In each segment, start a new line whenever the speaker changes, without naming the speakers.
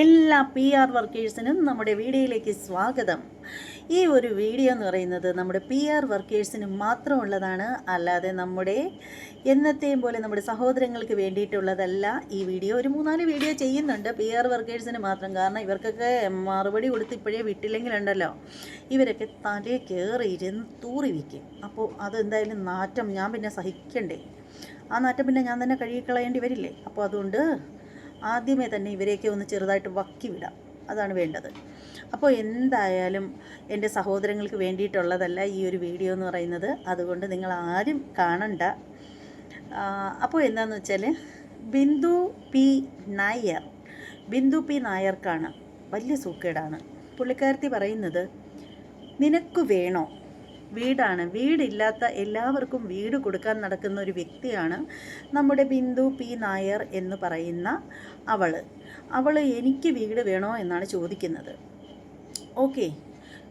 എല്ലാ P R വർക്കേഴ്സിനും നമ്മുടെ വീഡിയോയിലേക്ക് സ്വാഗതം. ഈ ഒരു വീഡിയോ എന്ന് പറയുന്നത് നമ്മുടെ പി ആർ വർക്കേഴ്സിന് മാത്രമുള്ളതാണ്. അല്ലാതെ നമ്മുടെ എന്നത്തെയും പോലെ നമ്മുടെ സഹോദരങ്ങൾക്ക് വേണ്ടിയിട്ടുള്ളതല്ല ഈ വീഡിയോ. ഒരു മൂന്നാൽ വീഡിയോ ചെയ്യുന്നുണ്ട് പി ആർ വർക്കേഴ്സിന് മാത്രം. കാരണം ഇവർക്കൊക്കെ മറുപടി കൊടുത്ത് ഇപ്പോഴേ വിട്ടില്ലെങ്കിലുണ്ടല്ലോ. ഇവരൊക്കെ തലേ കയറി ഇരുന്ന് തൂറി വയ്ക്കും അപ്പോൾ അതെന്തായാലും നാറ്റം ഞാൻ പിന്നെ സഹിക്കണ്ടേ. ആ നാറ്റം പിന്നെ ഞാൻ തന്നെ കഴുകിക്കളയേണ്ടി വരില്ലേ? അപ്പോൾ അതുകൊണ്ട് ആദ്യമേ തന്നെ ഇവരെയൊക്കെ ഒന്ന് ചെറുതായിട്ട് വക്കി വിടാം. അതാണ് വേണ്ടത്. അപ്പോൾ എന്തായാലും എന്റെ സഹോദരങ്ങൾക്ക് വേണ്ടിയിട്ടുള്ളതല്ല ഈ ഒരു വീഡിയോ എന്ന് പറയുന്നത്. അതുകൊണ്ട് നിങ്ങൾ ആരും കാണണ്ട. അപ്പോൾ എന്താണെന്ന് വെച്ചാൽ ബിന്ദു പി നായർ. ബിന്ദു പി നായർക്കാണ് വലിയ സൂക്കേടാണ്. പുള്ളിക്കാരത്തി പറയുന്നത് നിനക്ക് വേണോ വീടാണ്. വീടില്ലാത്ത എല്ലാവർക്കും വീട് കൊടുക്കാൻ നടക്കുന്ന ഒരു വ്യക്തിയാണ് നമ്മുടെ ബിന്ദു പി. നായർ എന്ന് പറയുന്ന അവൾ അവൾ എനിക്ക് വീട് വേണോ? എന്നാണ് ചോദിക്കുന്നത്. ഓക്കെ.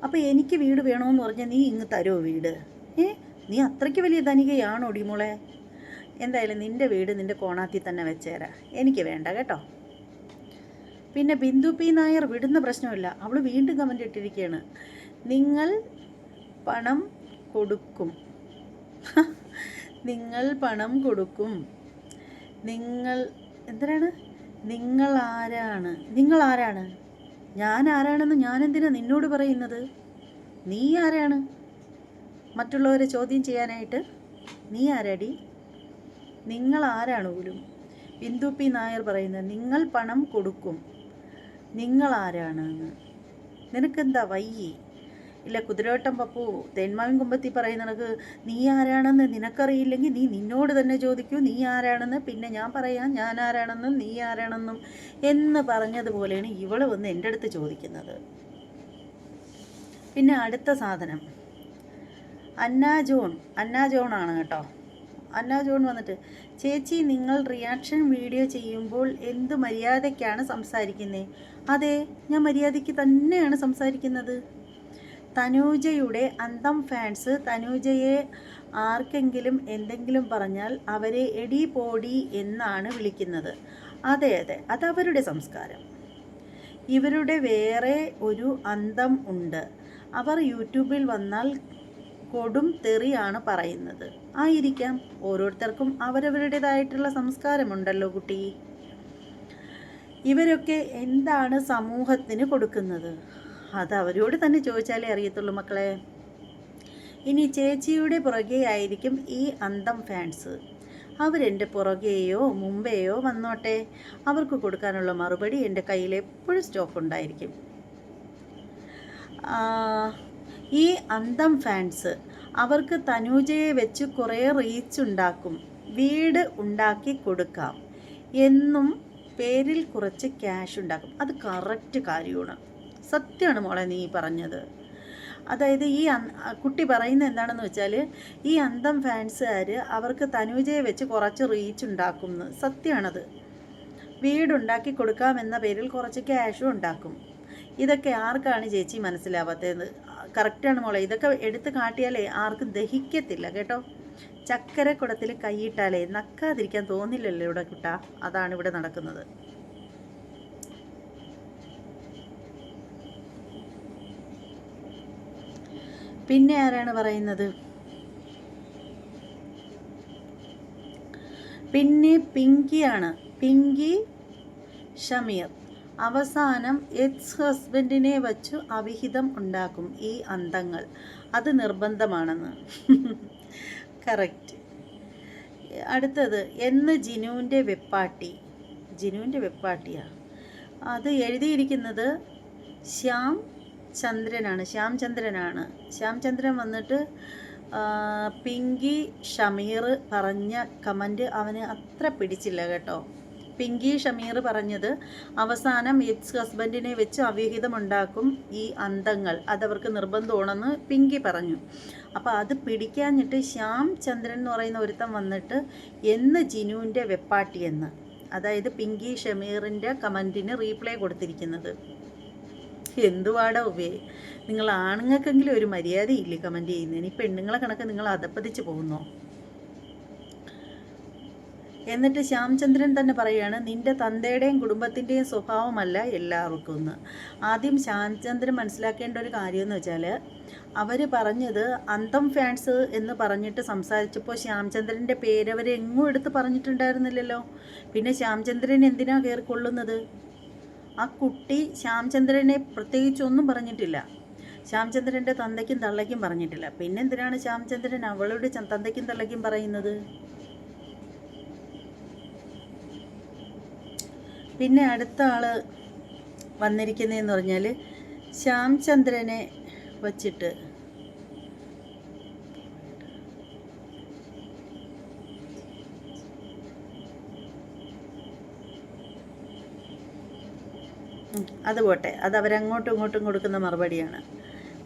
അപ്പോൾ എനിക്ക് വീട് വേണമെന്ന് പറഞ്ഞാൽ നീ ഇങ്ങ് തരുമോ വീട്? ഏ? നീ അത്രയ്ക്ക് വലിയ ധനികയാണോ ഡിമോളെ എന്തായാലും നിന്റെ വീട് നിന്റെ കോണാത്തി തന്നെ വെച്ചേരാ. എനിക്ക് വേണ്ട കേട്ടോ. പിന്നെ ബിന്ദു പി. നായർ വിടുന്ന പ്രശ്നമില്ല. അവൾ വീണ്ടും കമന്റ് ഇട്ടിരിക്കുകയാണ് നിങ്ങൾ പണം കൊടുക്കും. നിങ്ങൾ പണം കൊടുക്കും. നിങ്ങൾ എന്തിനാണ്? നിങ്ങൾ ആരാണ്? നിങ്ങൾ ആരാണ്? ഞാൻ ആരാണെന്ന് ഞാൻ എന്തിനാ നിന്നോട് പറയുന്നത്? നീ ആരാണ്? മറ്റുള്ളവരെ ചോദ്യം ചെയ്യാനായിട്ട് നീ ആരാടി? നിങ്ങൾ ആരാണ് പോലും? ബിന്ദു പി നായർ പറയുന്നത് നിങ്ങൾ പണം കൊടുക്കും. നിങ്ങൾ ആരാണ്? നിനക്കെന്താ വയ്യേ? ഇല്ല കുതിരവട്ടം പപ്പു തേന്മാവിൻ കുമ്പത്തി പറയുന്ന കണക്ക് നീ ആരാണെന്ന് നിനക്കറിയില്ലെങ്കിൽ നീ നിന്നോട് തന്നെ ചോദിക്കൂ നീ ആരാണെന്ന് പിന്നെ ഞാൻ പറയാം ഞാൻ ആരാണെന്നും നീ ആരാണെന്നും എന്ന് പറഞ്ഞതുപോലെയാണ് ഇവൾ വന്ന് എന്റെ അടുത്ത് ചോദിക്കുന്നത്. പിന്നെ അടുത്ത സാധനം. അന്നാ ജോൺ അന്നാ ജോൺ ആണ് കേട്ടോ. അന്നാ ജോൺ വന്നിട്ട് ചേച്ചി നിങ്ങൾ റിയാക്ഷൻ വീഡിയോ ചെയ്യുമ്പോൾ എന്ത് മര്യാദയ്ക്കാണ് സംസാരിക്കുന്നത് അതെ ഞാൻ മര്യാദയ്ക്ക് തന്നെയാണ് സംസാരിക്കുന്നത്. തനൂജയുടെ അന്തം ഫാൻസ് തനൂജയെ ആർക്കെങ്കിലും എന്തെങ്കിലും പറഞ്ഞാൽ അവരെ എടി പോടി എന്നാണ് വിളിക്കുന്നത്. അതെ അതെ അത് അവരുടെ സംസ്കാരം. ഇവരുടെ വേറെ ഒരു അന്തം ഉണ്ട്. അവർ യൂട്യൂബിൽ വന്നാൽ കൊടും തെറിയാണ് പറയുന്നത്. ആയിരിക്കാം ഓരോരുത്തർക്കും അവരവരുടേതായിട്ടുള്ള സംസ്കാരമുണ്ടല്ലോ കുട്ടി. ഇവരൊക്കെ എന്താണ് സമൂഹത്തിന് കൊടുക്കുന്നത്? അത് അവരോട് തന്നെ ചോദിച്ചാലേ അറിയത്തുള്ളൂ മക്കളെ. ഇനി ചേച്ചിയുടെ പുറകെ ആയിരിക്കും ഈ അന്തം ഫാൻസ് അവരെന്റെ പുറകെയോ മുമ്പേയോ വന്നോട്ടെ. അവർക്ക് കൊടുക്കാനുള്ള മറുപടി എന്റെ കയ്യിൽ എപ്പോഴും സ്റ്റോക്ക് ഉണ്ടായിരിക്കും. ഈ അന്തം ഫാൻസ് അവർക്ക് തനൂജയെ വെച്ച് കുറേ റീച്ച് ഉണ്ടാക്കും. വീട് ഉണ്ടാക്കി കൊടുക്കാം. എന്നും പേരിൽ കുറച്ച് ക്യാഷ് ഉണ്ടാക്കും. അത് കറക്റ്റ് കാര്യമാണ്. സത്യമാണ് മോളെ നീ പറഞ്ഞത്. അതായത് ഈ കുട്ടി പറയുന്നത് എന്താണെന്ന് വെച്ചാൽ ഈ അന്തം ഫാൻസുകാർ അവർക്ക് തനുജയെ വെച്ച് കുറച്ച് റീച്ച് ഉണ്ടാക്കും സത്യമാണത് വീടുണ്ടാക്കി കൊടുക്കാമെന്ന പേരിൽ കുറച്ച് ക്യാഷും ഉണ്ടാക്കും. ഇതൊക്കെ ആർക്കാണ് ചേച്ചി മനസ്സിലാവാത്തത്? കറക്റ്റാണ് മോളെ. ഇതൊക്കെ എടുത്ത് കാട്ടിയാലേ ആർക്കും ദഹിക്കത്തില്ല കേട്ടോ? ചക്കരക്കുടത്തിൽ കൈയിട്ടാലേ നക്കാതിരിക്കാൻ തോന്നില്ലല്ലോ ഇവിടെ കിട്ടാ. അതാണ് ഇവിടെ നടക്കുന്നത്. പിന്നെ ആരാണ് പറയുന്നത്? പിന്നെ പിങ്കിയാണ് പിങ്കി ഷമീർ. അവസാനം എക്സ് ഹസ്ബൻഡിനെ വച്ചു അവിഹിതം ഉണ്ടാക്കും ഈ അന്തങ്ങൾ. അത് നിർബന്ധമാണെന്ന്. കറക്റ്റ്. അടുത്തത് എന്ന് ജിനുവിന്റെ വെപ്പാട്ടി. ജിനുവിന്റെ വെപ്പാട്ടിയാണ് അത് എഴുതിയിരിക്കുന്നത് ശ്യാം ചന്ദ്രനാണ് ശ്യാം ചന്ദ്രനാണ്. ശ്യാം ചന്ദ്രൻ വന്നിട്ട് പിങ്കി ഷമീർ പറഞ്ഞ കമന്റ് അവന് അത്ര പിടിച്ചില്ല കേട്ടോ. പിങ്കി ഷമീർ പറഞ്ഞത് അവസാനം എക്സ് ഹസ്ബൻഡിനെ വെച്ച് അവിഹിതമുണ്ടാക്കും ഈ അന്തങ്ങൾ. അതവർക്ക് നിർബന്ധമാണെന്ന് പിങ്കി പറഞ്ഞു. അപ്പോൾ അത് പിടിക്കാഞ്ഞിട്ട് ശ്യാം ചന്ദ്രൻ എന്ന് പറയുന്ന ഒരുത്തൻ വന്നിട്ട് എന്ന് ജിനുവിന്റെ വെപ്പാട്ടിയെന്ന് അതായത് പിങ്കി ഷമീറിന്റെ കമന്റിന് റീപ്ലൈ കൊടുത്തിരിക്കുന്നത്. എന്തുവാടാ ഉപയോഗം നിങ്ങൾ ആണുങ്ങൾക്കെങ്കിലും ഒരു മര്യാദയില്ലേ കമന്റ് ചെയ്യുന്നതിന് ഈ പെണ്ണുങ്ങളെ കണക്ക് നിങ്ങൾ അതപ്പതിച്ച് പോകുന്നോ? എന്നിട്ട് ശ്യാംചന്ദ്രൻ തന്നെ പറയുകയാണ് നിന്റെ തന്തയുടെയും കുടുംബത്തിന്റെയും സ്വഭാവമല്ല എല്ലാവർക്കും എന്ന്. ആദ്യം ശ്യാംചന്ദ്രൻ മനസ്സിലാക്കേണ്ട ഒരു കാര്യം എന്ന് വെച്ചാൽ അവർ പറഞ്ഞത് അന്തം ഫാൻസ് എന്ന് പറഞ്ഞിട്ട് സംസാരിച്ചപ്പോൾ ശ്യാംചന്ദ്രന്റെ പേര് അവരെങ്ങും എടുത്ത് പറഞ്ഞിട്ടുണ്ടായിരുന്നില്ലല്ലോ. പിന്നെ ശ്യാംചന്ദ്രൻ എന്തിനാണ് കയറിക്കൊള്ളുന്നത് ആ കുട്ടി ശ്യാംചന്ദ്രനെ പ്രത്യേകിച്ചൊന്നും പറഞ്ഞിട്ടില്ല. ശ്യാംചന്ദ്രന്റെ തന്തയ്ക്കും തള്ളയ്ക്കും പറഞ്ഞിട്ടില്ല. പിന്നെ എന്തിനാണ് ശ്യാംചന്ദ്രൻ അവളുടെ തന്തയ്ക്കും തള്ളയ്ക്കും പറയുന്നത്? പിന്നെ അടുത്ത ആൾ വന്നിരിക്കുന്നതെന്ന് പറഞ്ഞാൽ ശ്യാംചന്ദ്രനെ വച്ചിട്ട് അത് പോട്ടെ. അത് അവരങ്ങോട്ടും ഇങ്ങോട്ടും കൊടുക്കുന്ന മറുപടിയാണ്.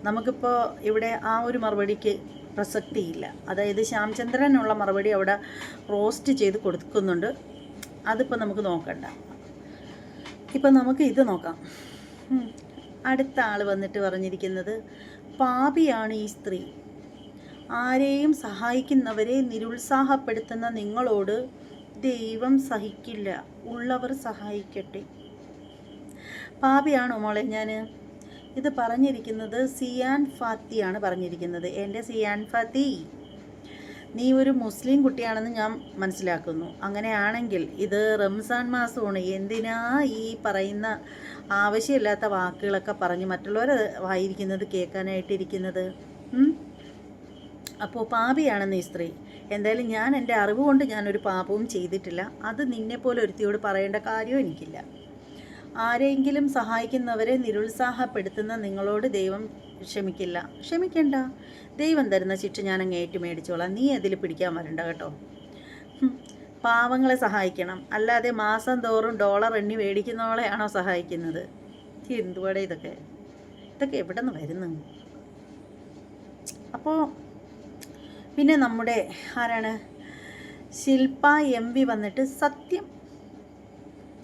നമുക്കിപ്പോൾ ഇവിടെ ആ ഒരു മറുപടിക്ക് പ്രസക്തിയില്ല. അതായത് ശ്യാംചന്ദ്രനുള്ള മറുപടി അവിടെ റോസ്റ്റ് ചെയ്ത് കൊടുക്കുന്നുണ്ട്. അതിപ്പോൾ നമുക്ക് നോക്കണ്ട. ഇപ്പം നമുക്ക് ഇത് നോക്കാം. അടുത്ത ആൾ വന്നിട്ട് പറഞ്ഞിരിക്കുന്നത് പാപിയാണ് ഈ സ്ത്രീ. ആരെയും സഹായിക്കുന്നവരെ നിരുത്സാഹപ്പെടുത്തുന്ന നിങ്ങളോട് ദൈവം സഹിക്കില്ല. ഉള്ളവർ സഹായിക്കട്ടെ. പാപിയാണോ മോളെ ഞാൻ ഇത് പറഞ്ഞിരിക്കുന്നത് സിയാൻ ഫാത്തിയാണ് പറഞ്ഞിരിക്കുന്നത്. എന്റെ സിയാൻ ഫാത്തി നീ ഒരു മുസ്ലിം കുട്ടിയാണെന്ന് ഞാൻ മനസ്സിലാക്കുന്നു. അങ്ങനെയാണെങ്കിൽ ഇത് റംസാൻ മാസമാണ്. എന്തിനാ ഈ പറയുന്ന ആവശ്യമില്ലാത്ത വാക്കുകളൊക്കെ പറഞ്ഞ് മറ്റുള്ളവർ വായിരിക്കുന്നത് കേൾക്കാനായിട്ടിരിക്കുന്നത്? അപ്പോൾ പാപിയാണെന്ന് ഈ സ്ത്രീ. എന്തായാലും ഞാൻ എന്റെ അറിവ് കൊണ്ട് ഞാനൊരു പാപവും ചെയ്തിട്ടില്ല. അത് നിന്നെപ്പോലെ ഒരുത്തിയോട് പറയേണ്ട കാര്യവും എനിക്കില്ല. ആരെങ്കിലും സഹായിക്കുന്നവരെ നിരുത്സാഹപ്പെടുത്തുന്ന നിങ്ങളോട് ദൈവം ക്ഷമിക്കില്ല. ക്ഷമിക്കണ്ട. ദൈവം തരുന്ന ശിക്ഷ ഞാൻ അങ്ങ് ഏറ്റു മേടിച്ചോളാം നീ അതിൽ പിടിക്കാൻ വരണ്ട കേട്ടോ. പാവങ്ങളെ സഹായിക്കണം. അല്ലാതെ മാസം തോറും ഡോളർ എണ്ണി മേടിക്കുന്നവളെയാണോ സഹായിക്കുന്നത്? എന്തുവാടെ ഇതൊക്കെ? ഇതൊക്കെ എവിടെ നിന്ന് വരുന്നു? അപ്പോൾ പിന്നെ നമ്മുടെ ആരാണ്? ശില്പ എം വന്നിട്ട് സത്യം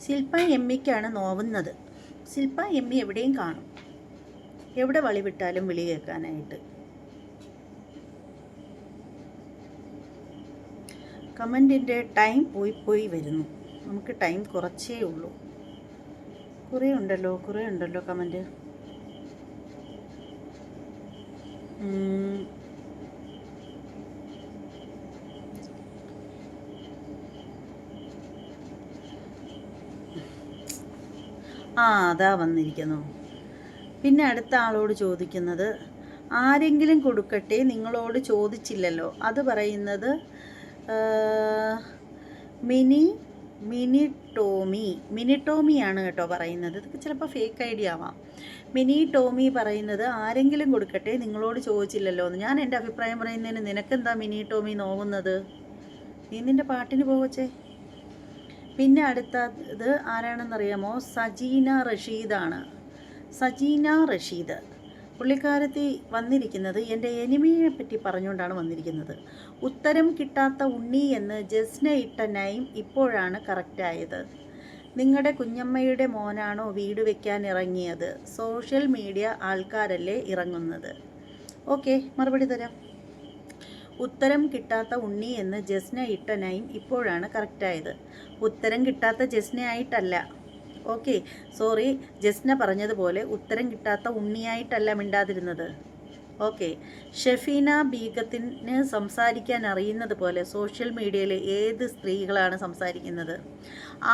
ശില്പ എം വിക്കാണ് നോവുന്നത്. ശില്പ എം വി എവിടെയും കാണും. എവിടെ വളിവിട്ടാലും വിളി കേൾക്കാനായിട്ട്. കമന്റിന്റെ ടൈം പോയി പോയി വരുന്നു. നമുക്ക് ടൈം കുറച്ചേ ഉള്ളൂ. കുറേ ഉണ്ടല്ലോ കുറേ ഉണ്ടല്ലോ കമന്റ്. ആ അതാ വന്നിരിക്കുന്നു. പിന്നെ അടുത്ത ആളോട് ചോദിക്കുന്നത് ആരെങ്കിലും കൊടുക്കട്ടെ? നിങ്ങളോട് ചോദിച്ചില്ലല്ലോ. അത് പറയുന്നത് മിനി മിനി ടോമി. മിനി ടോമിയാണ് കേട്ടോ പറയുന്നത്. ഇതൊക്കെ ചിലപ്പോൾ ഫേക്ക് ഐഡിയ ആവാം. മിനി ടോമി പറയുന്നത് ആരെങ്കിലും കൊടുക്കട്ടെ? നിങ്ങളോട് ചോദിച്ചില്ലല്ലോ എന്ന്. ഞാൻ എന്റെ അഭിപ്രായം പറയുന്നതിന് നിനക്കെന്താ മിനി ടോമി നോവുന്നത്? നീ നിന്റെ പാട്ടിന് പോവച്ചേ. പിന്നെ അടുത്തത് ആരാണെന്നറിയാമോ? സജീന റഷീദാണ്. സജീന റഷീദ്. പുള്ളിക്കാരത്തി വന്നിരിക്കുന്നത് എന്റെ എനിമിയെ പറ്റി പറഞ്ഞുകൊണ്ടാണ് വന്നിരിക്കുന്നത്. ഉത്തരം കിട്ടാത്ത ഉണ്ണി എന്ന് ജസ്ന ഇട്ട നൈം ഇപ്പോഴാണ് കറക്റ്റായത്. നിങ്ങളുടെ കുഞ്ഞമ്മയുടെ മോനാണോ വീട് വെക്കാൻ ഇറങ്ങിയത്? സോഷ്യൽ മീഡിയ ആൾക്കാരല്ലേ ഇറങ്ങുന്നത്. ഓക്കെ മറുപടി തരാം. ഉത്തരം കിട്ടാത്ത ഉണ്ണി എന്ന് ജസ്ന ഇട്ട നൈം ഇപ്പോഴാണ് കറക്റ്റായത്. ഉത്തരം കിട്ടാത്ത ജസ്ന ആയിട്ടല്ല ഓക്കെ സോറി ജസ്ന പറഞ്ഞതുപോലെ ഉത്തരം കിട്ടാത്ത ഉണ്ണിയായിട്ടല്ല മിണ്ടാതിരുന്നത്. ഓക്കെ ഷെഫീന ബീഗത്തിന് സംസാരിക്കാൻ അറിയുന്നത് പോലെ സോഷ്യൽ മീഡിയയിലെ ഏത് സ്ത്രീകളാണ് സംസാരിക്കുന്നത്?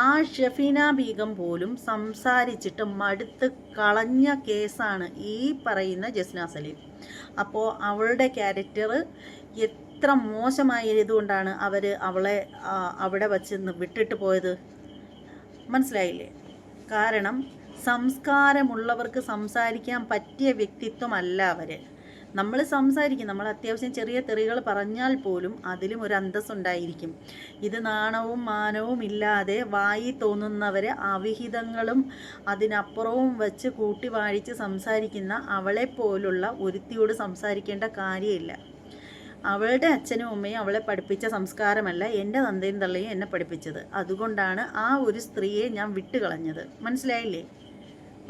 ആ ഷെഫീന ബീഗം പോലും സംസാരിച്ചിട്ട് മടുത്ത് കളഞ്ഞ കേസാണ് ഈ പറയുന്ന ജസ്ന സലീം. അപ്പോൾ അവളുടെ ക്യാരക്ടർ എത്ര മോശമായതുകൊണ്ടാണ് അവർ അവളെ അവിടെ വച്ച് വിട്ടിട്ട് പോയത്? മനസ്സിലായില്ലേ? കാരണം സംസ്കാരമുള്ളവർക്ക് സംസാരിക്കാൻ പറ്റിയ വ്യക്തിത്വമല്ല അവർ നമ്മൾ സംസാരിക്കും. നമ്മൾ അത്യാവശ്യം ചെറിയ തെറികൾ പറഞ്ഞാൽ പോലും അതിലും ഒരു അന്തസ്സുണ്ടായിരിക്കും. ഇത് നാണവും മാനവും ഇല്ലാതെ വായി തോന്നുന്നവരെ അവിഹിതങ്ങളും അതിനപ്പുറവും വെച്ച് കൂട്ടി വാഴിച്ച് സംസാരിക്കുന്ന അവളെപ്പോലുള്ള ഒരുത്തിയോട് സംസാരിക്കേണ്ട കാര്യമില്ല. അവളുടെ അച്ഛനും അമ്മയും അവളെ പഠിപ്പിച്ച സംസ്കാരമല്ല എന്റെ തന്തയും തള്ളയും എന്നെ പഠിപ്പിച്ചത്. അതുകൊണ്ടാണ് ആ ഒരു സ്ത്രീയെ ഞാൻ വിട്ടുകളഞ്ഞത്. മനസ്സിലായില്ലേ?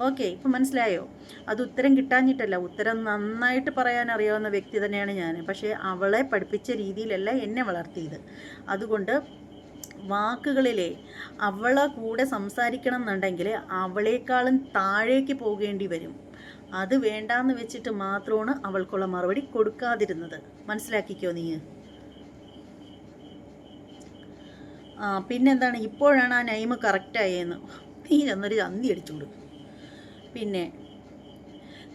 ഓക്കെ ഇപ്പം മനസ്സിലായോ? അത് ഉത്തരം കിട്ടാഞ്ഞിട്ടല്ല ഉത്തരം നന്നായിട്ട് പറയാൻ അറിയാവുന്ന വ്യക്തി തന്നെയാണ് ഞാൻ. പക്ഷേ അവളെ പഠിപ്പിച്ച രീതിയിലല്ല എന്നെ വളർത്തിയത്. അതുകൊണ്ട് വാക്കുകളിലെ അവളെ കൂടെ സംസാരിക്കണം എന്നുണ്ടെങ്കിൽ അവളേക്കാളും താഴേക്ക് പോകേണ്ടി വരും. അത് വേണ്ടാന്ന് വെച്ചിട്ട് മാത്രമാണ് അവൾക്കുള്ള മറുപടി കൊടുക്കാതിരുന്നത്. മനസ്സിലാക്കിക്കോ നീ ആ പിന്നെന്താണ്? ഇപ്പോഴാണ് ആ നൈമ് കറക്റ്റായെന്ന് നീ എന്നൊരു അന്തി അടിച്ചോളൂ. പിന്നെ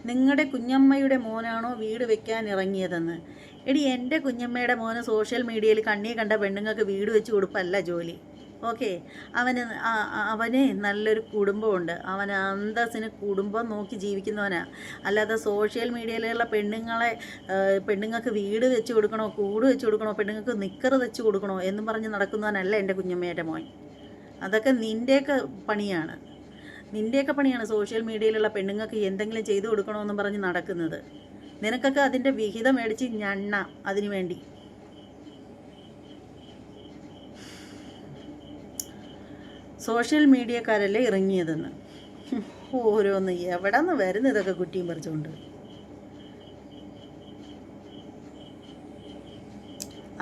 നിങ്ങളുടെ കുഞ്ഞമ്മയുടെ മോനാണോ വീട് വെക്കാൻ ഇറങ്ങിയതെന്ന്? എടി എന്റെ കുഞ്ഞമ്മയുടെ മോന് സോഷ്യൽ മീഡിയയിൽ കണ്ണി കണ്ട പെണ്ണുങ്ങൾക്ക് വീട് വെച്ച് കൊടുപ്പല്ല ജോലി. ഓക്കെ? അവന് അവന് നല്ലൊരു കുടുംബമുണ്ട്. അവൻ അന്തസ്സിന് കുടുംബം നോക്കി ജീവിക്കുന്നവനാണ് അല്ലാതെ സോഷ്യൽ മീഡിയയിലുള്ള പെണ്ണുങ്ങളെ പെണ്ണുങ്ങൾക്ക് വീട് വെച്ച് കൊടുക്കണോ കൂട് വെച്ച് കൊടുക്കണോ പെണ്ണുങ്ങൾക്ക് നിക്കറ് വെച്ച് കൊടുക്കണോ എന്നും പറഞ്ഞ് നടക്കുന്നവനല്ല എന്റെ കുഞ്ഞമ്മയുടെ മോൻ. അതൊക്കെ നിന്റെയൊക്കെ പണിയാണ്. നിന്റെയൊക്കെ പണിയാണ് സോഷ്യൽ മീഡിയയിലുള്ള പെണ്ണുങ്ങൾക്ക് എന്തെങ്കിലും ചെയ്തു കൊടുക്കണമെന്നും പറഞ്ഞ് നടക്കുന്നത്. നിനക്കൊക്കെ അതിന്റെ വിഹിതം മേടിച്ച് ഞണ്ണ അതിനു വേണ്ടി. സോഷ്യൽ മീഡിയക്കാരല്ലേ ഇറങ്ങിയതെന്ന്. ഓരോന്ന് എവിടെ നിന്ന് വരുന്ന ഇതൊക്കെ കുറ്റിയും പറിച്ചുകൊണ്ട്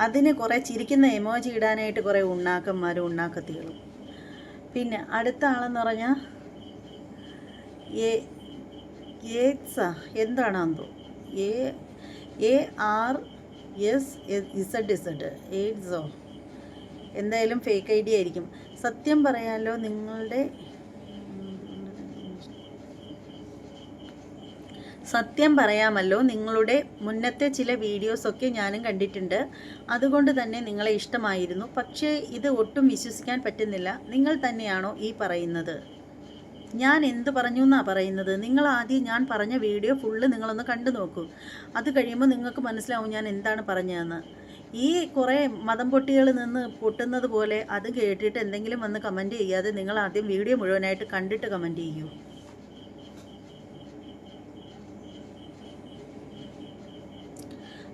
അതിന് കുറേ ചിരിക്കുന്ന എമോജി ഇടാനായിട്ട് കുറേ ഉണ്ണാക്കന്മാരും ഉണ്ണാക്കത്തികളും. പിന്നെ അടുത്ത ആളെന്ന് പറഞ്ഞാൽ എ ഏക്സ എന്താണെന്തോ A A R S Z Z എയ്ഡ്സോ എന്തായാലും ഫേക്ക് ഐ ഡി ആയിരിക്കും. സത്യം പറയാലോ നിങ്ങളുടെ സത്യം പറയാമല്ലോ നിങ്ങളുടെ മുന്നത്തെ ചില വീഡിയോസൊക്കെ ഞാനും കണ്ടിട്ടുണ്ട്. അതുകൊണ്ട് തന്നെ നിങ്ങളെ ഇഷ്ടമായിരുന്നു. പക്ഷേ ഇത് ഒട്ടും വിശ്വസിക്കാൻ പറ്റുന്നില്ല. നിങ്ങൾ തന്നെയാണോ ഈ പറയുന്നത്? ഞാൻ എന്ത് പറഞ്ഞു എന്നാണ് പറയുന്നത്? നിങ്ങൾ ആദ്യം ഞാൻ പറഞ്ഞ വീഡിയോ ഫുള്ള് നിങ്ങളൊന്ന് കണ്ടു നോക്കൂ. അത് കഴിയുമ്പോൾ നിങ്ങൾക്ക് മനസ്സിലാവും ഞാൻ എന്താണ് പറഞ്ഞതെന്ന്. ഈ കുറേ മതം പൊട്ടികൾ നിന്ന് പൊട്ടുന്നത് പോലെ അത് കേട്ടിട്ട് എന്തെങ്കിലും വന്ന് കമന്റ് ചെയ്യാതെ നിങ്ങൾ ആദ്യം വീഡിയോ മുഴുവനായിട്ട് കണ്ടിട്ട് കമന്റ് ചെയ്യൂ.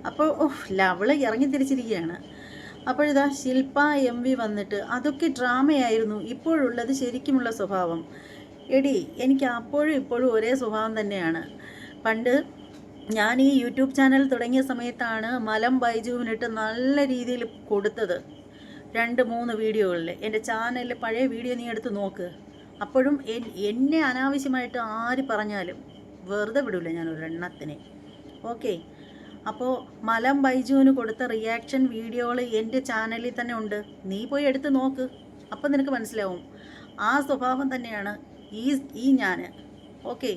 അപ്പോൾ ലവൾ ഇറങ്ങി തിരിച്ചിരിക്കുകയാണ്. അപ്പോഴിതാ ശില്പ എം വി വന്നിട്ട് അതൊക്കെ ഡ്രാമയായിരുന്നു ഇപ്പോഴുള്ളത് ശരിക്കുമുള്ള സ്വഭാവം. എടി എനിക്ക് അപ്പോഴും ഇപ്പോഴും ഒരേ സ്വഭാവം തന്നെയാണ്. പണ്ട് ഞാൻ ഈ യൂട്യൂബ് ചാനൽ തുടങ്ങിയ സമയത്താണ് മലം ബൈജുവിനിട്ട് നല്ല രീതിയിൽ കൊടുത്തത്. രണ്ട് മൂന്ന് വീഡിയോകളിൽ. എന്റെ ചാനലിൽ പഴയ വീഡിയോ നീ എടുത്ത് നോക്ക്. അപ്പോഴും എന്നെ അനാവശ്യമായിട്ട് ആര് പറഞ്ഞാലും വെറുതെ വിടില്ല ഞാൻ ഒരെണ്ണത്തിനെ ഓക്കെ. അപ്പോൾ മലം ബൈജുവിന് കൊടുത്ത റിയാക്ഷൻ വീഡിയോകൾ എന്റെ ചാനലിൽ തന്നെ ഉണ്ട്. നീ പോയി എടുത്ത് നോക്ക്. അപ്പം നിനക്ക് മനസ്സിലാവും. ആ സ്വഭാവം തന്നെയാണ് ഈ ഈ ഞാൻ ഓക്കെ.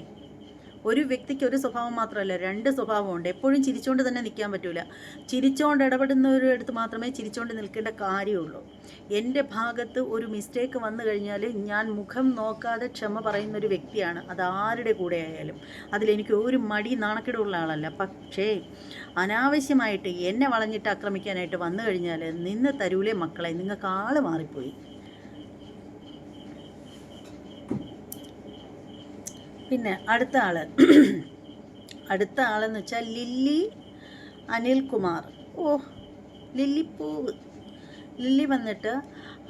ഒരു വ്യക്തിക്ക് ഒരു സ്വഭാവം മാത്രമല്ല രണ്ട് സ്വഭാവമുണ്ട്. എപ്പോഴും ചിരിച്ചുകൊണ്ട് തന്നെ നിൽക്കാൻ പറ്റൂല. ചിരിച്ചുകൊണ്ട് ഇടപെടുന്നവരുടെ അടുത്ത് മാത്രമേ ചിരിച്ചുകൊണ്ട് നിൽക്കേണ്ട കാര്യമുള്ളൂ. എന്റെ ഭാഗത്ത് ഒരു മിസ്റ്റേക്ക് വന്നു കഴിഞ്ഞാൽ ഞാൻ മുഖം നോക്കാതെ ക്ഷമ പറയുന്ന ഒരു വ്യക്തിയാണ്. അത് ആരുടെ കൂടെ ആയാലും. അതിലെനിക്ക് ഒരു മടി നാണക്കേടുള്ള ആളല്ല. പക്ഷേ അനാവശ്യമായിട്ട് എന്നെ വളഞ്ഞിട്ട് ആക്രമിക്കാനായിട്ട് വന്നു കഴിഞ്ഞാൽ നിന്ന് തരൂലേ മക്കളെ. നിങ്ങൾക്ക് ആൾ മാറിപ്പോയി. പിന്നെ അടുത്ത ആൾ. അടുത്ത ആളെന്ന് വെച്ചാൽ ലില്ലി അനിൽകുമാർ. ഓ ലില്ലിപ്പൂവ്. ലില്ലി വന്നിട്ട്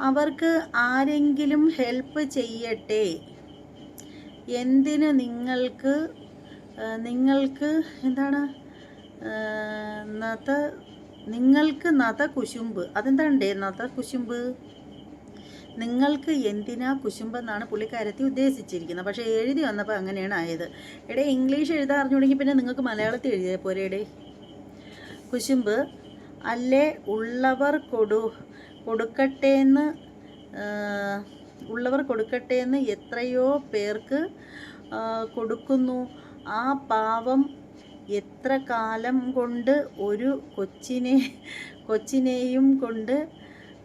അവർക്ക് ആരെങ്കിലും ഹെൽപ്പ് ചെയ്യട്ടെ. എന്തിന് നിങ്ങൾക്ക് നിങ്ങൾക്ക് എന്താണ് നത നിങ്ങൾക്ക് നത കുശുമ്പ്. അതെന്താണ്ടേ നത കുശുമ്പ്? നിങ്ങൾക്ക് എന്തിനാ കുശുമ്പെന്നാണ് പുള്ളിക്കാരത്തി ഉദ്ദേശിച്ചിരിക്കുന്നത്. പക്ഷേ എഴുതി വന്നപ്പോൾ അങ്ങനെയാണ് ആയത്. എടേ ഇംഗ്ലീഷ് എഴുതാൻ അറിഞ്ഞുകൊണ്ടെങ്കിൽ പിന്നെ നിങ്ങൾക്ക് മലയാളത്തിൽ എഴുതിയാൽ പോരെ എടേ. കുശുമ്പ് അല്ലേ ഉള്ളവർ കൊടു കൊടുക്കട്ടേന്ന് ഉള്ളവർ കൊടുക്കട്ടേന്ന് എത്രയോ പേർക്ക് കൊടുക്കുന്നു. ആ പാവം എത്ര കാലം കൊണ്ട് ഒരു കൊച്ചിനെ കൊച്ചിനെയും കൊണ്ട്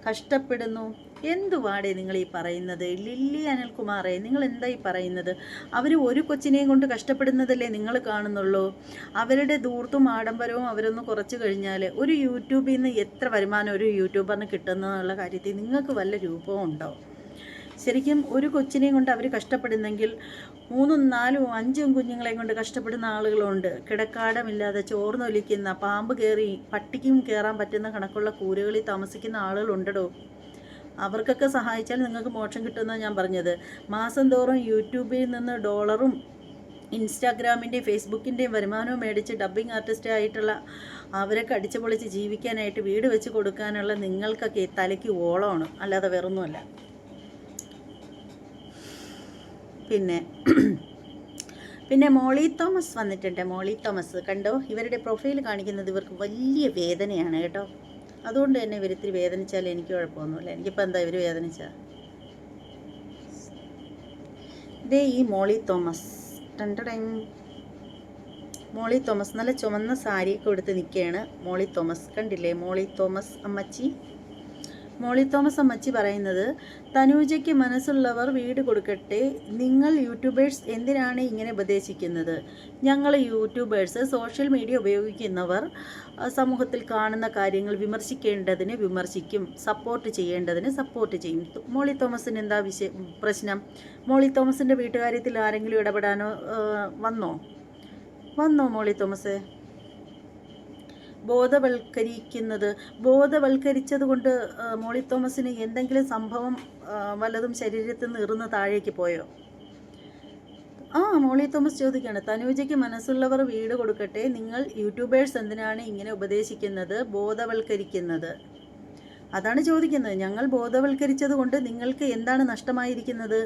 കഷ്ടപ്പെടുന്നു. എന്തുവാടേ നിങ്ങൾ ഈ പറയുന്നത്? ലില്ലി അനിൽകുമാറെ നിങ്ങൾ എന്താ ഈ പറയുന്നത്? അവർ ഒരു കൊച്ചിനെയും കൊണ്ട് കഷ്ടപ്പെടുന്നതല്ലേ നിങ്ങൾ കാണുന്നുള്ളൂ? അവരുടെ ദൂർത്തും ആഡംബരവും അവരൊന്ന് കുറച്ച് കഴിഞ്ഞാൽ ഒരു യൂട്യൂബിൽ നിന്ന് എത്ര വരുമാനം ഒരു യൂട്യൂബറിന് കിട്ടുന്നതെന്നുള്ള കാര്യത്തിൽ നിങ്ങൾക്ക് വല്ല രൂപവും ഉണ്ടോ? ശരിക്കും ഒരു കൊച്ചിനെയും കൊണ്ട് അവർ കഷ്ടപ്പെടുന്നെങ്കിൽ മൂന്നും നാലും അഞ്ചും കുഞ്ഞുങ്ങളെയും കൊണ്ട് കഷ്ടപ്പെടുന്ന ആളുകളുണ്ട്. കിടക്കാടമില്ലാതെ ചോർന്നൊലിക്കുന്ന പാമ്പ് കയറി പട്ടിക്കും കയറാൻ പറ്റുന്ന കണക്കുള്ള കൂരകളിൽ താമസിക്കുന്ന ആളുകളുണ്ടടോ? അവർക്കൊക്കെ സഹായിച്ചാൽ നിങ്ങൾക്ക് മോക്ഷം കിട്ടുമെന്നാണ് ഞാൻ പറഞ്ഞത്. മാസം തോറും യൂട്യൂബിൽ നിന്ന് ഡോളറും ഇൻസ്റ്റാഗ്രാമിന്റെയും ഫേസ്ബുക്കിന്റെയും വരുമാനവും മേടിച്ച് ഡബ്ബിംഗ് ആർട്ടിസ്റ്റ് ആയിട്ടുള്ള അവരൊക്കെ അടിച്ചു പൊളിച്ച് ജീവിക്കാനായിട്ട് വീട് വെച്ച് കൊടുക്കാനുള്ള നിങ്ങൾക്കൊക്കെ തലയ്ക്ക് ഓളമാണ്. അല്ലാതെ വേറൊന്നുമല്ല. പിന്നെ പിന്നെ മോളി തോമസ് വന്നിട്ടുണ്ട്. മോളി തോമസ് കണ്ടോ? ഇവരുടെ പ്രൊഫൈൽ കാണിക്കുന്നത് ഇവർക്ക് വലിയ വേദനയാണ് കേട്ടോ. അതുകൊണ്ട് തന്നെ ഇവരിത്തിരി വേദനിച്ചാൽ എനിക്ക് കുഴപ്പമൊന്നുമില്ല എനിക്കിപ്പോൾ എന്താ ഇവർ വേദനിച്ചാൽ ഇതേ ഈ മോളി തോമസ്. ടണ്ടടൻ മോളി തോമസ് നല്ല ചുമന്ന സാരിയൊക്കെ എടുത്ത് നിൽക്കുകയാണ് മോളി തോമസ്. കണ്ടില്ലേ മോളി തോമസ് അമ്മച്ചി? മോളി തോമസ് അമ്മച്ചി പറയുന്നത് തനൂജയ്ക്ക് മനസ്സുള്ളവർ വീട് കൊടുക്കട്ടെ. നിങ്ങൾ യൂട്യൂബേഴ്സ് എന്തിനാണ് ഇങ്ങനെ ഉപദേശിക്കുന്നത്? ഞങ്ങൾ യൂട്യൂബേഴ്സ് സോഷ്യൽ മീഡിയ ഉപയോഗിക്കുന്നവർ സമൂഹത്തിൽ കാണുന്ന കാര്യങ്ങൾ വിമർശിക്കേണ്ടതിന് വിമർശിക്കും. സപ്പോർട്ട് ചെയ്യേണ്ടതിന് സപ്പോർട്ട് ചെയ്യും. മോളി തോമസിന് എന്താ വിശ പ്രശ്നം? മോളി തോമസിന്റെ വീട്ടുകാര്യത്തിൽ ആരെങ്കിലും ഇടപെടാനോ വന്നോ? വന്നോ മോളി തോമസ്? ബോധവൽക്കരിക്കുന്നത്. ബോധവൽക്കരിച്ചത് കൊണ്ട് മോളി തോമസിന് എന്തെങ്കിലും സംഭവം വല്ലതും ശരീരത്തിൽ നിന്ന് ഇറുന്ന് താഴേക്ക് പോയോ? ആ മോളി തോമസ് ചോദിക്കുകയാണ്. തനൂജയ്ക്ക് മനസ്സുള്ളവർ വീട് കൊടുക്കട്ടെ. നിങ്ങൾ യൂട്യൂബേഴ്സ് എന്തിനാണ് ഇങ്ങനെ ഉപദേശിക്കുന്നത്? ബോധവൽക്കരിക്കുന്നത്. അതാണ് ചോദിക്കുന്നത്. ഞങ്ങൾ ബോധവൽക്കരിച്ചത് കൊണ്ട് നിങ്ങൾക്ക് എന്താണ് നഷ്ടമായിരിക്കുന്നത്?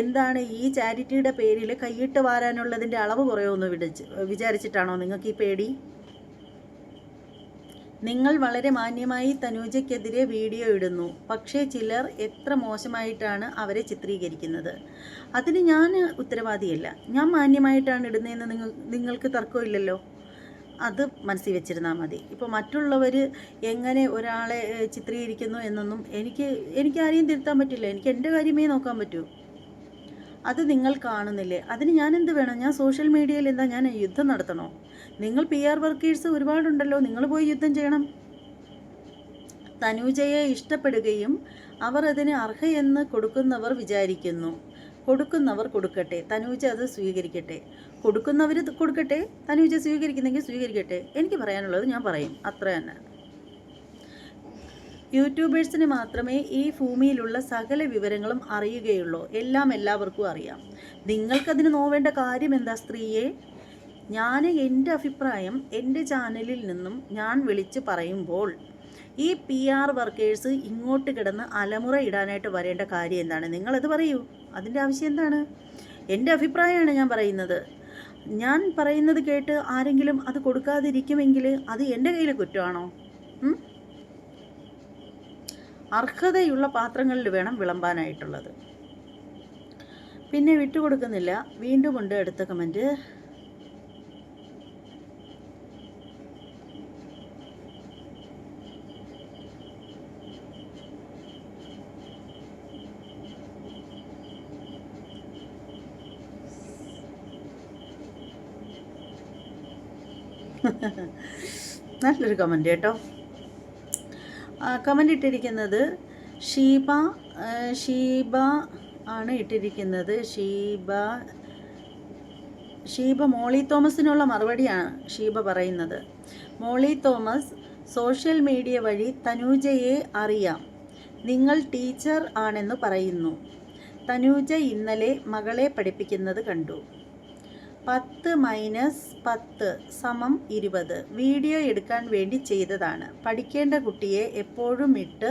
എന്താണ് ഈ ചാരിറ്റിയുടെ പേരിൽ കൈയിട്ട് വാരാനുള്ളതിന്റെ അളവ് കുറയുമെന്ന് വിടിച്ച് വിചാരിച്ചിട്ടാണോ നിങ്ങൾക്ക് ഈ പേടി? നിങ്ങൾ വളരെ മാന്യമായി തനൂജയ്ക്കെതിരെ വീഡിയോ ഇടുന്നു. പക്ഷേ ചിലർ എത്ര മോശമായിട്ടാണ് അവരെ ചിത്രീകരിക്കുന്നത്? അതിന് ഞാൻ ഉത്തരവാദിയല്ല. ഞാൻ മാന്യമായിട്ടാണ് ഇടുന്നതെന്ന് നിങ്ങൾ നിങ്ങൾക്ക് തർക്കമില്ലല്ലോ അത് മനസ്സിൽ വെച്ചിരുന്നാൽ മതി. ഇപ്പോൾ മറ്റുള്ളവർ എങ്ങനെ ഒരാളെ ചിത്രീകരിക്കുന്നു എന്നൊന്നും എനിക്ക് എനിക്ക് ആരെയും തിരുത്താൻ പറ്റില്ല. എനിക്ക് എന്റെ കാര്യമേ നോക്കാൻ പറ്റൂ. അത് നിങ്ങൾ കാണുന്നില്ലേ? അതിന് ഞാൻ എന്ത് വേണം? ഞാൻ സോഷ്യൽ മീഡിയയിൽ എന്താ? ഞാൻ യുദ്ധം നടത്തണോ? നിങ്ങൾ പി ആർ വർക്കേഴ്സ് ഒരുപാടുണ്ടല്ലോ നിങ്ങൾ പോയി യുദ്ധം ചെയ്യണം. തനുജയെ ഇഷ്ടപ്പെടുകയും അവർ അതിന് അർഹയെന്ന് കൊടുക്കുന്നവർ വിചാരിക്കുന്നു. കൊടുക്കുന്നവർ കൊടുക്കട്ടെ തനൂജ അത് സ്വീകരിക്കട്ടെ. കൊടുക്കുന്നവർ കൊടുക്കട്ടെ തനൂജ സ്വീകരിക്കുന്നെങ്കിൽ സ്വീകരിക്കട്ടെ. എനിക്ക് പറയാനുള്ളത് ഞാൻ പറയും അത്ര തന്നെ യൂട്യൂബേഴ്സിന് മാത്രമേ ഈ ഭൂമിയിലുള്ള സകല വിവരങ്ങളും അറിയുകയുള്ളൂ. എല്ലാം എല്ലാവർക്കും അറിയാം. നിങ്ങൾക്കതിന് നോവേണ്ട കാര്യം എന്താ സ്ത്രീയെ? ഞാൻ എന്റെ അഭിപ്രായം എന്റെ ചാനലിൽ നിന്നും ഞാൻ വിളിച്ച് പറയുമ്പോൾ ഈ പി ആർ വർക്കേഴ്സ് ഇങ്ങോട്ട് കിടന്ന് അലമുറ ഇടാനായിട്ട് വരേണ്ട കാര്യം എന്താണ്? നിങ്ങളത് പറയൂ. അതിന്റെ ആവശ്യം എന്താണ്? എന്റെ അഭിപ്രായമാണ് ഞാൻ പറയുന്നത്. ഞാൻ പറയുന്നത് കേട്ട് ആരെങ്കിലും അത് കൊടുക്കാതിരിക്കുമെങ്കിൽ അത് എന്റെ കയ്യിലെ കുറ്റമാണോ? അർഹതയുള്ള പാത്രങ്ങളിൽ വേണം വിളമ്പാനായിട്ടുള്ളത്. പിന്നെ വിട്ടുകൊടുക്കുന്നില്ല. വീണ്ടും ഉണ്ട് അടുത്ത കമന്റ്. നല്ലൊരു കമന്റ് കേട്ടോ. കമന്റ് ഇട്ടിരിക്കുന്നത് ഷീബ ഷീബ ആണ് ഇട്ടിരിക്കുന്നത്. ഷീബ ഷീബ മോളി തോമസിനുള്ള മറുപടിയാണ് ഷീബ പറയുന്നത്. മോളി തോമസ് സോഷ്യൽ മീഡിയ വഴി തനൂജയെ അറിയാം. നിങ്ങൾ ടീച്ചർ ആണെന്ന് പറയുന്നു. തനൂജ ഇന്നലെ മകളെ പഠിപ്പിക്കുന്നത് കണ്ടു. പത്ത് മൈനസ് പത്ത് സമം ഇരുപത്. വീഡിയോ എടുക്കാൻ വേണ്ടി ചെയ്തതാണ്. പഠിക്കേണ്ട കുട്ടിയെ എപ്പോഴും ഇട്ട്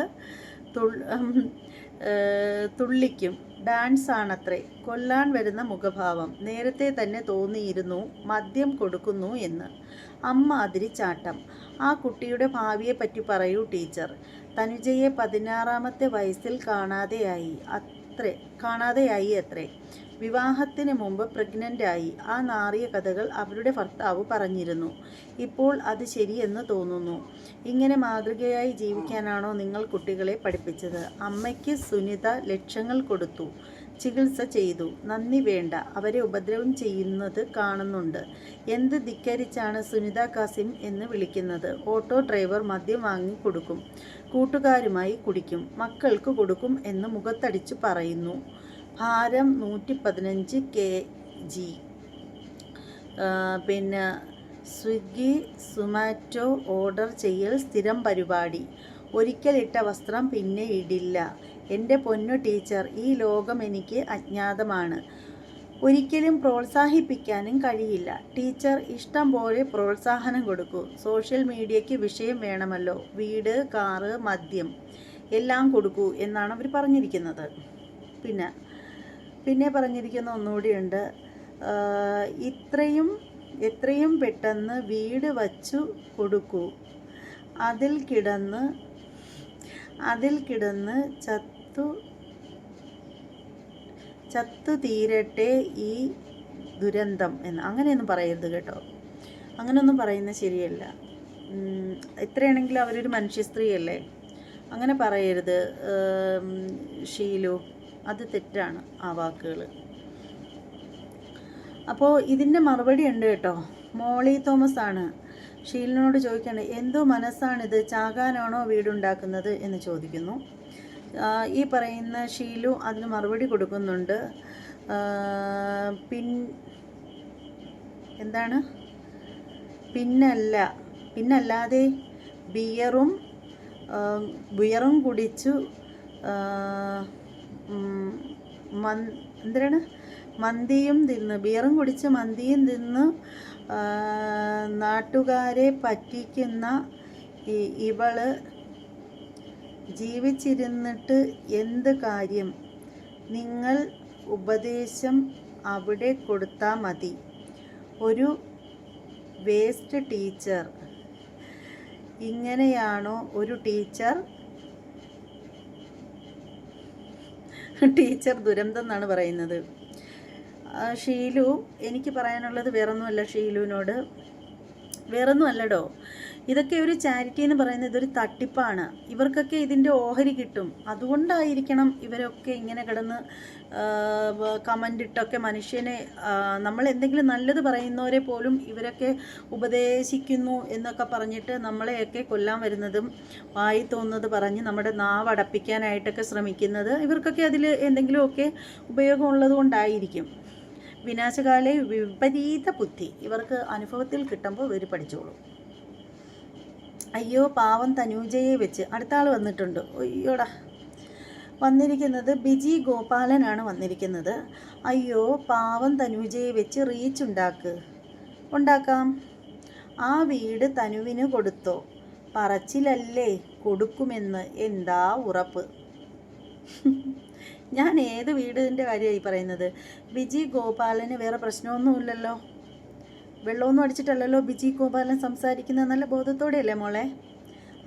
തുള്ളിക്കും. ഡാൻസ് ആണത്രേ. കൊല്ലാൻ വരുന്ന മുഖഭാവം. നേരത്തെ തന്നെ തോന്നിയിരുന്നു മദ്യം കൊടുക്കുന്നു എന്ന്. അമ്മ അതിരി ചാട്ടം. ആ കുട്ടിയുടെ ഭാവിയെ പറ്റി പറയൂ ടീച്ചർ. തനുജയെ പതിനാറാമത്തെ വയസ്സിൽ കാണാതെയായി. അത്രേ. കാണാതെയായി അത്രേ. വിവാഹത്തിന് മുമ്പ് പ്രഗ്നന്റായി ആ നാറിയ കഥകൾ അവരുടെ ഭർത്താവ് പറഞ്ഞിരുന്നു. ഇപ്പോൾ അത് ശരിയെന്ന് തോന്നുന്നു. ഇങ്ങനെ മാതൃകയായി ജീവിക്കാനാണോ നിങ്ങൾ കുട്ടികളെ പഠിപ്പിച്ചത്? അമ്മയ്ക്ക് സുനിത ലക്ഷങ്ങൾ കൊടുത്തു ചികിത്സ ചെയ്തു. നന്ദി വേണ്ട അവരെ ഉപദ്രവം ചെയ്യുന്നത് കാണുന്നുണ്ട്. എന്ത് ധിക്കരിച്ചാണ് സുനിത കാസിം എന്ന് വിളിക്കുന്നത്? ഓട്ടോ ഡ്രൈവർ മദ്യം വാങ്ങി കൊടുക്കും കൂട്ടുകാരുമായി കുടിക്കും മക്കൾക്ക് കൊടുക്കും എന്ന് മുഖത്തടിച്ചു പറയുന്നു. ഭാരം നൂറ്റി പതിനഞ്ച് കെ ജി. പിന്നെ സ്വിഗ്ഗി സുമാറ്റോ ഓർഡർ ചെയ്യൽ സ്ഥിരം പരിപാടി. ഒരിക്കൽ ഇട്ട വസ്ത്രം പിന്നെ ഇടില്ല. എന്റെ പൊന്നു ടീച്ചർ ഈ ലോകം എനിക്ക് അജ്ഞാതമാണ്. ഒരിക്കലും പ്രോത്സാഹിപ്പിക്കാനും കഴിയില്ല. ടീച്ചർ ഇഷ്ടം പോലെ പ്രോത്സാഹനം കൊടുക്കൂ. സോഷ്യൽ മീഡിയയ്ക്ക് വിഷയം വേണമല്ലോ. വീട് കാറ് മദ്യം എല്ലാം കൊടുക്കൂ എന്നാണ് അവർ പറഞ്ഞിരിക്കുന്നത്. പിന്നെ പിന്നെ പറഞ്ഞിരിക്കുന്ന ഒന്നുകൂടിയുണ്ട് ഇത്രയും എത്രയും പെട്ടെന്ന് വീട് വച്ചു കൊടുക്കൂ. അതിൽ കിടന്ന് അതിൽ കിടന്ന് ചത്തു ചത്തു തീരട്ടെ ഈ ദുരന്തം എന്ന്. അങ്ങനെയൊന്നും പറയരുത് കേട്ടോ. അങ്ങനെയൊന്നും പറയുന്നത് ശരിയല്ല. എത്രയാണെങ്കിലും അവരൊരു മനുഷ്യ സ്ത്രീയല്ലേ അങ്ങനെ പറയരുത്. ഷീലു അത് തെറ്റാണ് ആ വാക്കുകൾ അപ്പോൾ ഇതിന്റെ മറുപടി ഉണ്ട് കേട്ടോ. മോളി തോമസ് ആണ് ഷീലിനോട് ചോദിക്കേണ്ടത് എന്തോ മനസ്സാണിത്? ചാകാനാണോ വീടുണ്ടാക്കുന്നത്? എന്ന് ചോദിക്കുന്നു. ഈ പറയുന്ന ഷീലു അതിന് മറുപടി കൊടുക്കുന്നുണ്ട്. പിൻ എന്താണ്? പിന്നല്ല പിന്നല്ലാതെ ബിയറും ബിയറും കുടിച്ചു എന്തിനാണ്? മന്തിയും തിന്ന് ബിയറും കുടിച്ച് മന്തിയും തിന്ന് നാട്ടുകാരെ പറ്റിക്കുന്ന ഇവൾ ജീവിച്ചിരുന്നിട്ട് എന്ത് കാര്യം? നിങ്ങൾ ഉപദേശം അവിടെ കൊടുത്താൽ മതി. ഒരു വേസ്റ്റ് ടീച്ചർ. ഇങ്ങനെയാണോ ഒരു ടീച്ചർ ടീച്ചർ ദുരന്തം എന്നാണ് പറയുന്നത് ഷീലു എനിക്ക് പറയാനുള്ളത് വേറൊന്നുമല്ല ഷീലുവിനോട്. വേറൊന്നും അല്ലടോ ഇതൊക്കെ ഒരു ചാരിറ്റി എന്ന് പറയുന്നത് ഇതൊരു തട്ടിപ്പാണ്. ഇവർക്കൊക്കെ ഇതിന്റെ ഓഹരി കിട്ടും. അതുകൊണ്ടായിരിക്കണം ഇവരൊക്കെ ഇങ്ങനെ കിടന്ന് കമന്റ് ഇട്ടൊക്കെ മനുഷ്യനെ നമ്മൾ എന്തെങ്കിലും നല്ലത് പറയുന്നവരെ പോലും ഇവരൊക്കെ ഉപദേശിക്കുന്നു എന്നൊക്കെ പറഞ്ഞിട്ട് നമ്മളെയൊക്കെ കൊല്ലാൻ വരുന്നതും വായി തോന്നുന്നത് പറഞ്ഞ് നമ്മുടെ നാവടപ്പിക്കാനായിട്ടൊക്കെ ശ്രമിക്കുന്നത് ഇവർക്കൊക്കെ അതിൽ എന്തെങ്കിലുമൊക്കെ ഉപയോഗമുള്ളത് കൊണ്ടായിരിക്കും. വിനാശകാലെ വിപരീത ബുദ്ധി ഇവർക്ക് അനുഭവത്തിൽ കിട്ടുമ്പോൾ ഇവർ പഠിച്ചോളും. അയ്യോ പാവം തനൂജയെ വെച്ച് അടുത്ത ആൾ വന്നിട്ടുണ്ട്. അയ്യോടാ. വന്നിരിക്കുന്നത് ബിജി ഗോപാലനാണ് വന്നിരിക്കുന്നത്. അയ്യോ പാവം തനൂജയെ വെച്ച് റീച്ച് ഉണ്ടാക്ക്. ഉണ്ടാക്കാം. ആ വീട് തനുവിന് കൊടുത്തോ? പറച്ചിലല്ലേ കൊടുക്കുമെന്ന്. എന്താ ഉറപ്പ്? ഞാൻ ഏത് വീടിന്റെ കാര്യമായി പറയുന്നത്? ബിജി ഗോപാലന് വേറെ പ്രശ്നമൊന്നുമില്ലല്ലോ. വെള്ളമൊന്നും അടിച്ചിട്ടല്ലല്ലോ ബിജി ഗോപാലൻ സംസാരിക്കുന്നത്. നല്ല ബോധത്തോടെയല്ലേ മോളെ?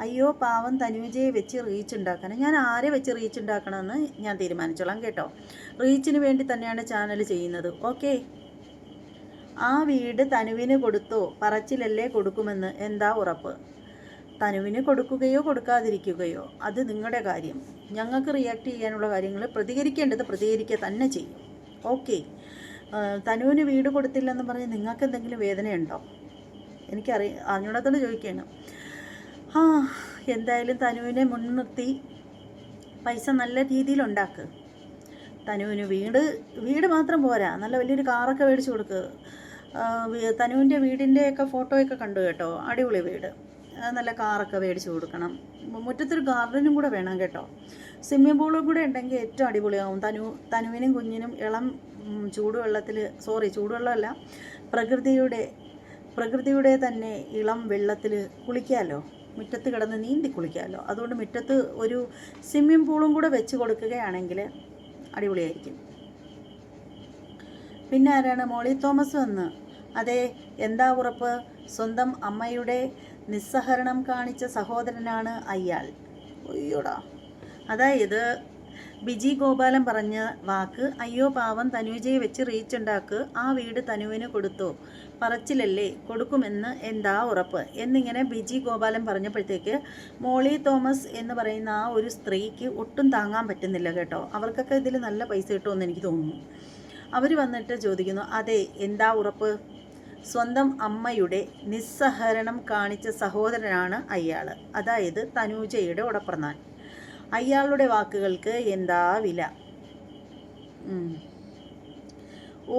അയ്യോ പാവം തനുജയെ വെച്ച് റീച്ച് ഉണ്ടാക്കണം. ഞാൻ ആരെ വെച്ച് റീച്ച് ഉണ്ടാക്കണമെന്ന് ഞാൻ തീരുമാനിച്ചോളാം കേട്ടോ. റീച്ചിന് വേണ്ടി തന്നെയാണ് ചാനൽ ചെയ്യുന്നത്. ഓക്കെ ആ വീട് തനുവിന് കൊടുത്തോ? പറച്ചിലല്ലേ കൊടുക്കുമെന്ന് എന്താ ഉറപ്പ്? തനുവിന് കൊടുക്കുകയോ കൊടുക്കാതിരിക്കുകയോ? അത് നിങ്ങളുടെ കാര്യം. ഞങ്ങൾക്ക് റിയാക്ട് ചെയ്യാനുള്ള കാര്യങ്ങൾ പ്രതികരിക്കേണ്ടത് പ്രതികരിക്കുക തന്നെ ചെയ്യും. ഓക്കെ തനുവിന് വീട് കൊടുത്തില്ലെന്ന് പറഞ്ഞ് നിങ്ങൾക്ക് എന്തെങ്കിലും വേദനയുണ്ടോ? എനിക്കറി അറിഞ്ഞൂടാത്തോണ്ട് ചോദിക്കുകയാണ്. ആ എന്തായാലും തനുവിനെ മുൻനിർത്തി പൈസ നല്ല രീതിയിൽ ഉണ്ടാക്ക് തനുവിന് വീട് വീട് മാത്രം പോരാ. നല്ല വലിയൊരു കാറൊക്കെ മേടിച്ചു കൊടുക്കുക തനുവിന്റെ വീടിന്റെയൊക്കെ ഫോട്ടോയൊക്കെ കണ്ടു കേട്ടോ. അടിപൊളി വീട്. നല്ല കാറൊക്കെ മേടിച്ചു കൊടുക്കണം. മുറ്റത്തൊരു ഗാർഡനും കൂടെ വേണം കേട്ടോ. സ്വിമ്മിംഗ് പൂളും കൂടെ ഉണ്ടെങ്കിൽ ഏറ്റവും അടിപൊളിയാവും. തനു തനുവിനും കുഞ്ഞിനും ഇളം ചൂടുവെള്ളത്തിൽ സോറി ചൂടുവെള്ളമല്ല പ്രകൃതിയുടെ പ്രകൃതിയുടെ തന്നെ ഇളം വെള്ളത്തിൽ കുളിക്കാമല്ലോ മുറ്റത്ത് കിടന്ന് നീന്തി കുളിക്കാമല്ലോ അതുകൊണ്ട് മുറ്റത്ത് ഒരു സ്വിമ്മിംഗ് പൂളും കൂടെ വെച്ച് കൊടുക്കുകയാണെങ്കിൽ അടിപൊളിയായിരിക്കും. പിന്നെ ആരാണ്? മോളി തോമസ് വന്ന്. അതെ എന്താ ഉറപ്പ്? സ്വന്തം അമ്മയുടെ നിസ്സഹരണം കാണിച്ച സഹോദരനാണ് അയാൾ. അയ്യോടാ. അതായത് ബിജി ഗോപാലൻ പറഞ്ഞ വാക്ക് അയ്യോ പാവം തനുജയെ വെച്ച് റീച്ചുണ്ടാക്ക് ആ വീട് തനുവിന് കൊടുത്തു. പറച്ചിലല്ലേ കൊടുക്കുമെന്ന് എന്താ ഉറപ്പ്? എന്നിങ്ങനെ ബിജി ഗോപാലൻ പറഞ്ഞപ്പോഴത്തേക്ക് മോളി തോമസ് എന്ന് പറയുന്ന ആ ഒരു സ്ത്രീക്ക് ഒട്ടും താങ്ങാൻ പറ്റുന്നില്ല കേട്ടോ. അവർക്കൊക്കെ ഇതിൽ നല്ല പൈസ കിട്ടുമെന്ന് എനിക്ക് തോന്നുന്നു. അവർ വന്നിട്ട് ചോദിക്കുന്നു അതെ എന്താ ഉറപ്പ്? സ്വന്തം അമ്മയുടെ നിസ്സഹരണം കാണിച്ച സഹോദരനാണ് അയാൾ അതായത് തനൂജയുടെ ഉടപ്പിറന്നാൻ അയാളുടെ വാക്കുകൾക്ക് എന്താ വില? ഓ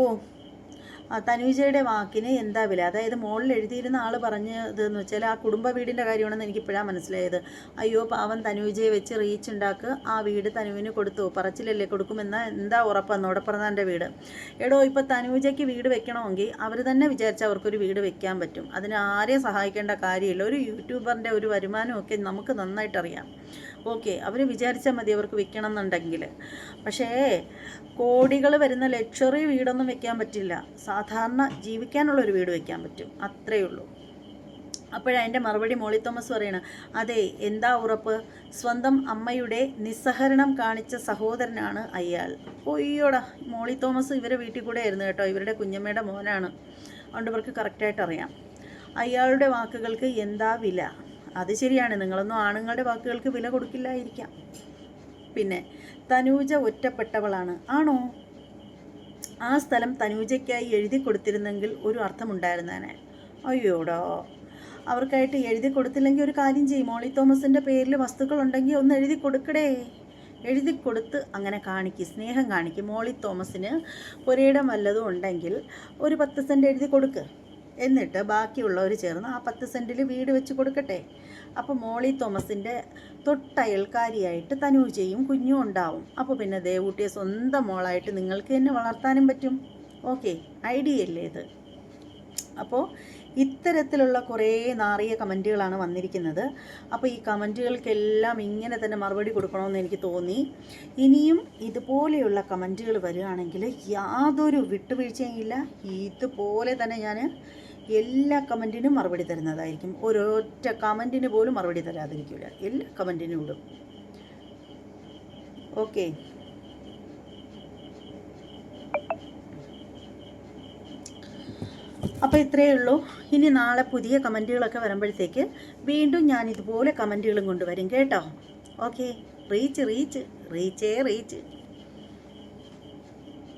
തനുജയുടെ വാക്കിന് എന്താ വില? അതായത് മുകളിൽ എഴുതിയിരുന്ന ആൾ പറഞ്ഞതെന്ന് വെച്ചാൽ ആ കുടുംബ വീടിന്റെ കാര്യമാണെന്ന് എനിക്ക് ഇപ്പോഴാണ് മനസ്സിലായത്. അയ്യോ പാവം തനുജയെ വെച്ച് റീച്ച് ഉണ്ടാക്കുക ആ വീട് തനുവിന് കൊടുത്തു. പറച്ചിലല്ലേ കൊടുക്കുമെന്ന എന്താ ഉറപ്പാണ് നോടപ്പറന്നാന്റെ വീട്? എടോ ഇപ്പോൾ തനുജയ്ക്ക് വീട് വെക്കണമെങ്കിൽ അവർ തന്നെ വിചാരിച്ചാൽ അവർക്കൊരു വീട് വെക്കാൻ പറ്റും. അതിന് ആരെയും സഹായിക്കേണ്ട കാര്യമില്ല. ഒരു യൂട്യൂബറിന്റെ ഒരു വരുമാനമൊക്കെ നമുക്ക് നന്നായിട്ടറിയാം. ഓക്കെ അവർ വിചാരിച്ചാൽ മതി അവർക്ക് വിൽക്കണം എന്നുണ്ടെങ്കിൽ പക്ഷേ കോടികൾ വരുന്ന ലക്ഷറി വീടൊന്നും വെക്കാൻ പറ്റില്ല. സാധാരണ ജീവിക്കാനുള്ളൊരു വീട് വെക്കാൻ പറ്റും. അത്രയേ ഉള്ളൂ. അപ്പോഴതിന്റെ മറുപടി മോളി തോമസ് പറയണ. അതെ എന്താ ഉറപ്പ്? സ്വന്തം അമ്മയുടെ നിസ്സഹരണം കാണിച്ച സഹോദരനാണ് അയാൾ. ഒയ്യോടാ മോളി തോമസ് ഇവരെ വീട്ടിൽ കൂടെ ആയിരുന്നു കേട്ടോ. ഇവരുടെ കുഞ്ഞമ്മയുടെ മോനാണ്. അതുകൊണ്ട് ഇവർക്ക് കറക്റ്റായിട്ട് അറിയാം. അയാളുടെ വാക്കുകൾക്ക് എന്താ വില? അത് ശരിയാണ്. നിങ്ങളൊന്നും ആണുങ്ങളുടെ വാക്കുകൾക്ക് വില കൊടുക്കില്ലായിരിക്കാം. പിന്നെ തനൂജ ഒറ്റപ്പെട്ടവളാണ്. ആണോ? ആ സ്ഥലം തനൂജയ്ക്കായി എഴുതി കൊടുത്തിരുന്നെങ്കിൽ ഒരു അർത്ഥമുണ്ടായിരുന്നേനെ. അയ്യോടോ. അവർക്കായിട്ട് എഴുതി കൊടുത്തില്ലെങ്കിൽ ഒരു കാര്യം ചെയ്യും. മോളി തോമസിന്റെ പേരിൽ വസ്തുക്കൾ ഉണ്ടെങ്കിൽ ഒന്ന് എഴുതി കൊടുക്കടേ. എഴുതി കൊടുത്ത് അങ്ങനെ കാണിക്കും സ്നേഹം കാണിക്കും. മോളി തോമസിന് ഒരിടം വല്ലതും ഉണ്ടെങ്കിൽ ഒരു പത്ത് സെന്റ് എഴുതി കൊടുക്ക്. എന്നിട്ട് ബാക്കിയുള്ളവർ ചേർന്ന് ആ പത്ത് സെന്റിൽ വീട് വെച്ച് കൊടുക്കട്ടെ. അപ്പോൾ മോളി തോമസിന്റെ തൊട്ടയൽക്കാരിയായിട്ട് തനൂജയും കുഞ്ഞും ഉണ്ടാവും. അപ്പോൾ പിന്നെ ദേവൂട്ടിയെ സ്വന്തം മോളായിട്ട് നിങ്ങൾക്ക് തന്നെ വളർത്താനും പറ്റും. ഓക്കെ ഐഡിയ അല്ലേ ഇത്? അപ്പോൾ ഇത്തരത്തിലുള്ള കുറേ നാറിയ കമന്റുകളാണ് വന്നിരിക്കുന്നത്. അപ്പോൾ ഈ കമന്റുകൾക്കെല്ലാം ഇങ്ങനെ തന്നെ മറുപടി കൊടുക്കണമെന്ന് എനിക്ക് തോന്നി. ഇനിയും ഇതുപോലെയുള്ള കമന്റുകൾ വരികയാണെങ്കിൽ യാതൊരു വിട്ടുവീഴ്ചയും ഇല്ല. ഇതുപോലെ തന്നെ ഞാൻ എല്ലാ കമന്റിനും മറുപടി തരുന്നതായിരിക്കും. ഒരൊറ്റ കമന്റിന് പോലും മറുപടി തരാതിരിക്കില്ല എല്ലാ കമന്റിനും ഇടും ഓക്കെ. അപ്പോൾ ഇത്രയേ ഉള്ളൂ. ഇനി നാളെ പുതിയ കമന്റുകളൊക്കെ വരുമ്പോഴത്തേക്ക് വീണ്ടും ഞാൻ ഇതുപോലെ കമന്റുകളും കൊണ്ടുവരും കേട്ടോ. ഓക്കെ. റീച്ച് റീച്ച് റീച്ചേ റീച്ച്.